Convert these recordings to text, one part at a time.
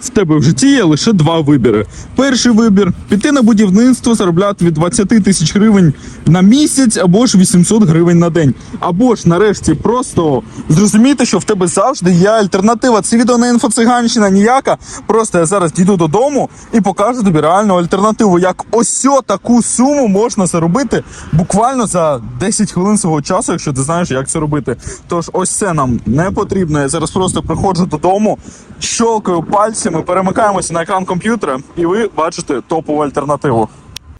в тебе в житті є лише два вибіри. Перший вибір піти на будівництво, заробляти від 20 тисяч гривень на місяць або ж 800 гривень на день. Або ж нарешті просто зрозуміти, що в тебе завжди є альтернатива. Це відео не інфоциганщина ніяка. Просто я зараз дійду додому і покажу тобі реальну альтернативу, як ось таку суму можна заробити буквально за 10 хвилин свого часу, якщо ти знаєш, як це робити. Тож ось це нам не потрібно. Я зараз просто приходжу додому, щолкаю пальцями, перемикаємося на екран комп'ютера, і ви бачите топову альтернативу.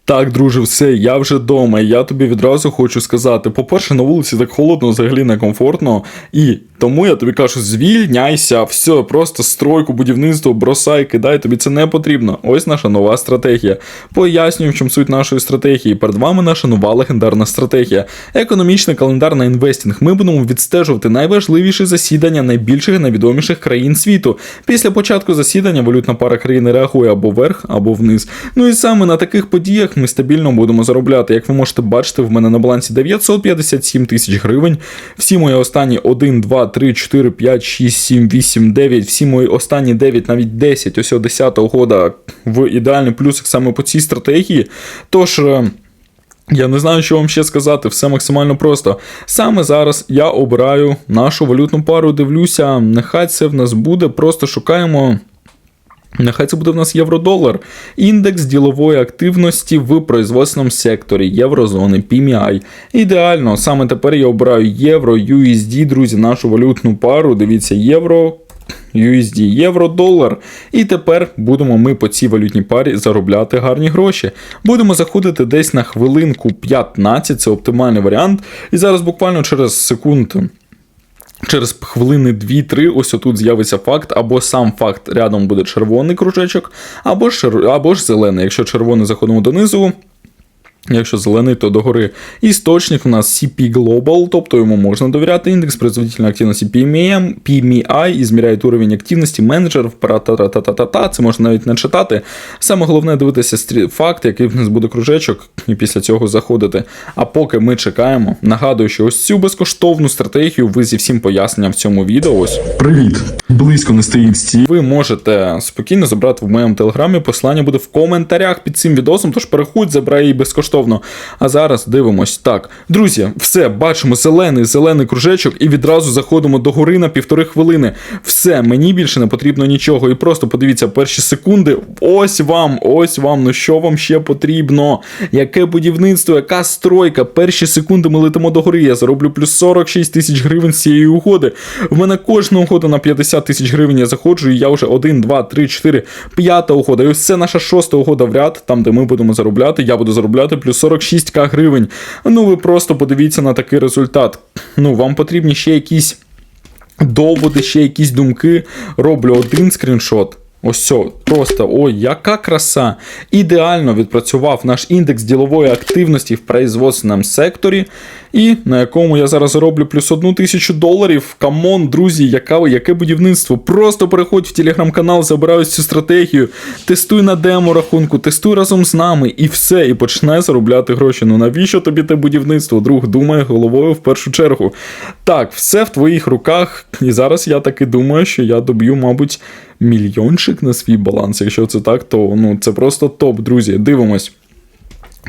Так, друже, все, я вже вдома. і Я тобі відразу хочу сказати: по-перше, на вулиці так холодно, взагалі некомфортно. І тому я тобі кажу: звільняйся, все, просто стройку, будівництво, бросай, кидай, тобі це не потрібно. Ось наша нова стратегія. Пояснюю, в чому суть нашої стратегії. Перед вами наша нова легендарна стратегія. Економічний календар на інвестінг. Ми будемо відстежувати найважливіші засідання найбільших і найвідоміших країн світу. Після початку засідання валютна пара країни реагує або вверх, або вниз. Ну і саме на таких подіях ми стабільно будемо заробляти. Як ви можете бачити, в мене на балансі 957 тисяч гривень. Всі мої останні 1, 2, 3, 4, 5, 6, 7, 8, 9, всі мої останні 9, навіть 10, ось 10 года в ідеальний плюсик саме по цій стратегії. Тож. е, я не знаю, що вам ще сказати, все максимально просто. Саме зараз я обираю нашу валютну пару, дивлюся, нехай це в нас буде, просто шукаємо. Нехай це буде в нас євро-долар. Індекс ділової активності в производственному секторі Єврозони PMI. Ідеально, саме тепер я обираю євро, USD, друзі, нашу валютну пару. Дивіться, євро. USD, євро, долар. І тепер будемо ми по цій валютній парі заробляти гарні гроші. Будемо заходити десь на хвилинку 15, це оптимальний варіант. І зараз буквально через секунд. Через хвилини 2-3 ось отут з'явиться факт, або сам факт рядом буде червоний кружечок, або ж, або ж зелений. Якщо червоний заходимо донизу, Якщо зелений, то догори. Істочник у нас CP Global, тобто йому можна довіряти. Індекс производительної активності PMI, PMI і зміряє уровень активності менеджерів, та-та-та-та-та-та. Це можна навіть не читати. Саме головне дивитися факт, який в нас буде кружечок, і після цього заходити. А поки ми чекаємо, нагадую, що ось цю безкоштовну стратегію ви зі всім поясненням в цьому відео. Ось привіт! Близько не стоїть стій. Ви можете спокійно забрати в моєму телеграмі. Посилання буде в коментарях під цим відосом, тож переходь, забирай її безкоштовно. А зараз дивимось так. Друзі, все, бачимо зелений, зелений кружечок, і відразу заходимо до гори на півтори хвилини. Все, мені більше не потрібно нічого. І просто подивіться перші секунди. Ось вам, ось вам. Ну що вам ще потрібно? Яке будівництво, яка стройка? Перші секунди ми летимо до гори. Я зароблю плюс 46 тисяч гривень з цієї угоди. В мене кожна угода на 50 тисяч гривень я заходжу, і я вже 1, 2, 3, 4, п'ята угода. І ось це наша шоста угода в ряд, там, де ми будемо заробляти. Я буду заробляти плюс 46к гривень. Ну ви просто подивіться на такий результат. Ну, вам потрібні ще якісь доводи, ще якісь думки. Роблю один скріншот. Ось все, просто ой, яка краса! Ідеально відпрацював наш індекс ділової активності в производственному секторі, і на якому я зараз зароблю плюс одну тисячу доларів. Камон, друзі, яка, яке будівництво. Просто переходь в телеграм-канал, забирай цю стратегію, тестуй на демо рахунку, тестуй разом з нами і все, і починай заробляти гроші. Ну навіщо тобі те будівництво? Друг, думає головою в першу чергу. Так, все в твоїх руках. І зараз я таки думаю, що я доб'ю, мабуть, мільйончик на свій баланс. Якщо це так, то ну це просто топ, друзі. Дивимось.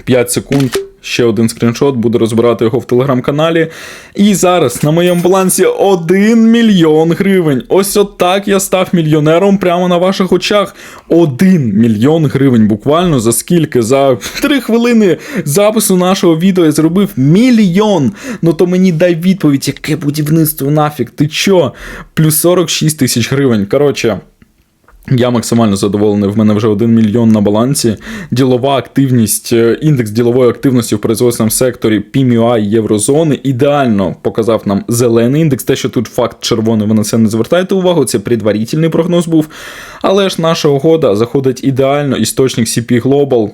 5 секунд. Ще один скріншот, буду розбирати його в телеграм-каналі. І зараз на моєму балансі 1 мільйон гривень. Ось отак я став мільйонером прямо на ваших очах. 1 мільйон гривень. Буквально за скільки? За 3 хвилини запису нашого відео я зробив мільйон. Ну то мені дай відповідь, яке будівництво нафіг? Ти чо? Плюс 46 тисяч гривень. Коротше. Я максимально задоволений. В мене вже 1 мільйон на балансі. Ділова активність, е, індекс ділової активності в производственному секторі PMI Єврозони ідеально показав нам зелений індекс. Те, що тут факт червоний, ви на це не звертайте увагу. Це предварительний прогноз був. Але ж наша угода заходить ідеально. Істочник CP Global.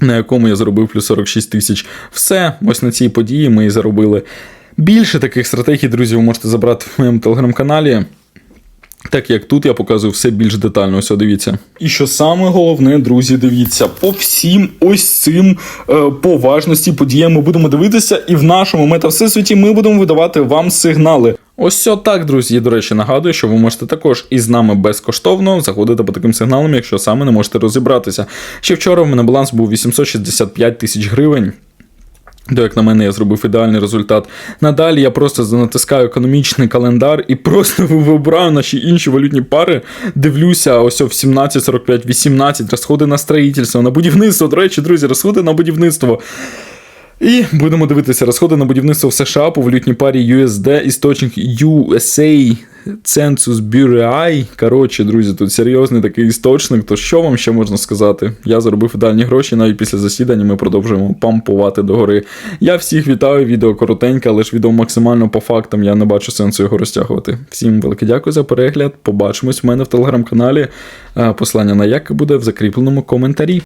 На якому я заробив плюс 46 тисяч. Все, ось на цій події ми і заробили. Більше таких стратегій, друзі, ви можете забрати в моєму телеграм-каналі. Так як тут я показую все більш детально, ось дивіться. І що саме головне, друзі, дивіться, по всім ось цим е, по важності подіям ми будемо дивитися, і в нашому метавсесвіті ми будемо видавати вам сигнали. Ось все так, друзі. І, до речі, нагадую, що ви можете також із нами безкоштовно заходити по таким сигналам, якщо саме не можете розібратися. Ще вчора в мене баланс був 865 тисяч гривень. То, як на мене, я зробив ідеальний результат. Надалі я просто натискаю економічний календар і просто вибираю наші інші валютні пари. Дивлюся, ось в 17.45, 18 розходи на строїтельство, на будівництво. До речі, друзі, розходи на будівництво. І будемо дивитися розходи на будівництво в США по валютній парі USD, істочник USA Census Bureau. Коротше, друзі, тут серйозний такий істочник. То що вам ще можна сказати? Я заробив ідеальні гроші, навіть після засідання ми продовжуємо пампувати догори. Я всіх вітаю, відео коротеньке, але ж відео максимально по фактам. Я не бачу сенсу його розтягувати. Всім велике дякую за перегляд. Побачимось в мене в телеграм-каналі. Е, Послання на як буде в закріпленому коментарі.